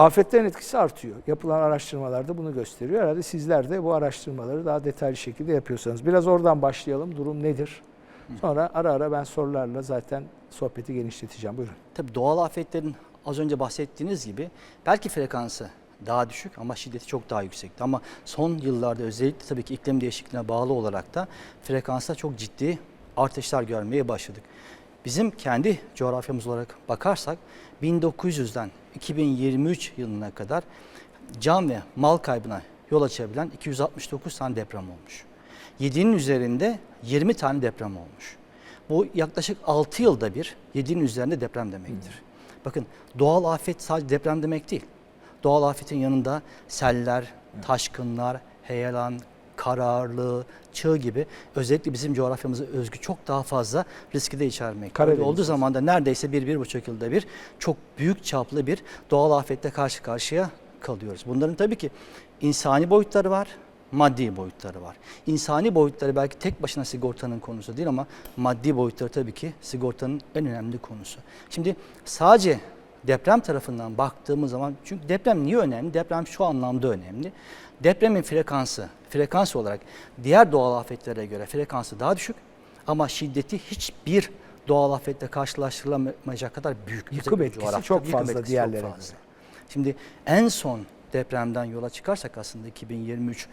Afetlerin etkisi artıyor. Yapılan araştırmalarda bunu gösteriyor. Herhalde sizler de bu araştırmaları daha detaylı şekilde yapıyorsanız. Biraz oradan başlayalım. Durum nedir? Sonra ara ara ben sorularla zaten sohbeti genişleteceğim. Buyurun. Tabii doğal afetlerin az önce bahsettiğiniz gibi belki frekansı daha düşük ama şiddeti çok daha yüksekti. Ama son yıllarda özellikle tabii ki iklim değişikliğine bağlı olarak da frekansta çok ciddi artışlar görmeye başladık. Bizim kendi coğrafyamız olarak bakarsak 1900'den 2023 yılına kadar can ve mal kaybına yol açabilen 269 tane deprem olmuş. 7'nin üzerinde 20 tane deprem olmuş. Bu yaklaşık 6 yılda bir 7'nin üzerinde deprem demektir. Bakın doğal afet sadece deprem demek değil. Doğal afetin yanında seller, taşkınlar, heyelan, kararlı, çığ gibi özellikle bizim coğrafyamıza özgü çok daha fazla riski de içermekte. Karadeniz olduğu zaman da neredeyse bir, bir buçuk yılda bir çok büyük çaplı bir doğal afetle karşı karşıya kalıyoruz. Bunların tabii ki insani boyutları var, maddi boyutları var. İnsani boyutları belki tek başına sigortanın konusu değil ama maddi boyutları tabii ki sigortanın en önemli konusu. Şimdi sadece deprem tarafından baktığımız zaman çünkü deprem niye önemli? Deprem şu anlamda önemli. Depremin frekansı, frekans olarak diğer doğal afetlere göre frekansı daha düşük ama şiddeti hiçbir doğal afetle karşılaştırılamayacak kadar büyük. Yıkım etkisi coğrafyada çok yıkım fazla diğerlerine göre. Şimdi en son depremden yola çıkarsak aslında 2023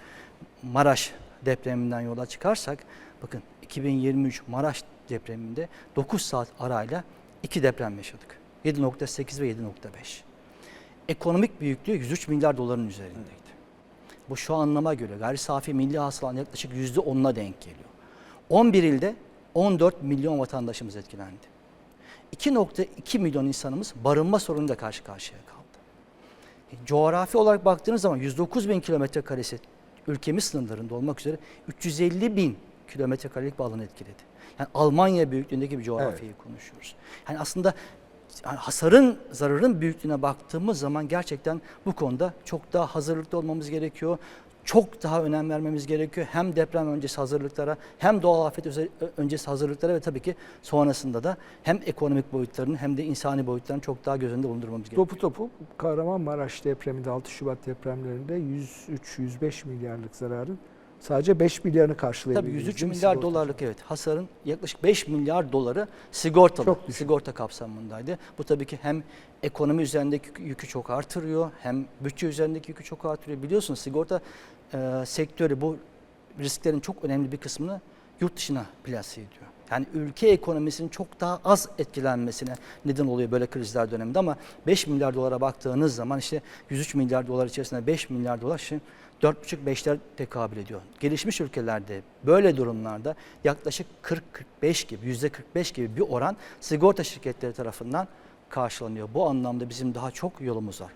Maraş depreminden yola çıkarsak bakın 2023 Maraş depreminde 9 saat arayla iki deprem yaşadık. 7.8 ve 7.5. Ekonomik büyüklüğü 103 milyar doların üzerindeydi. Bu şu anlama göre gayri safi milli hasılanın yaklaşık %10'una denk geliyor. 11 ilde 14 milyon vatandaşımız etkilendi. 2.2 milyon insanımız barınma sorunuyla karşı karşıya kaldı. E, Coğrafi olarak baktığınız zaman 109 bin kilometre karesi ülkemiz sınırlarında olmak üzere 350 bin kilometre karelik bir alanı etkiledi. Yani Almanya büyüklüğündeki bir coğrafyayı konuşuyoruz. Yani aslında hasarın, zararın büyüklüğüne baktığımız zaman gerçekten bu konuda çok daha hazırlıklı olmamız gerekiyor. Çok daha önem vermemiz gerekiyor. Hem deprem öncesi hazırlıklara hem doğal afet öncesi hazırlıklara ve tabii ki sonrasında da hem ekonomik boyutlarını hem de insani boyutlarını çok daha göz önünde bulundurmamız gerekiyor. Topu topu Kahramanmaraş depreminde 6 Şubat depremlerinde 103-105 milyarlık zararın sadece 5 milyarını Tabii karşılayabildiniz. 103 değil mi milyar sigorta? dolarlık evet hasarın yaklaşık 5 milyar doları sigortalı. Çok sigorta kapsamındaydı. Bu tabii ki hem ekonomi üzerindeki yükü çok artırıyor hem bütçe üzerindeki yükü çok artırıyor. Biliyorsunuz sigorta e, sektörü bu risklerin çok önemli bir kısmını yurt dışına plase ediyor. Yani ülke ekonomisinin çok daha az etkilenmesine neden oluyor böyle krizler döneminde ama 5 milyar dolara baktığınız zaman işte 103 milyar dolar içerisinde 5 milyar dolar şimdi 4,5-5'ler tekabül ediyor. Gelişmiş ülkelerde böyle durumlarda yaklaşık 40-45 gibi, %45 gibi bir oran sigorta şirketleri tarafından karşılanıyor. Bu anlamda bizim daha çok yolumuz var.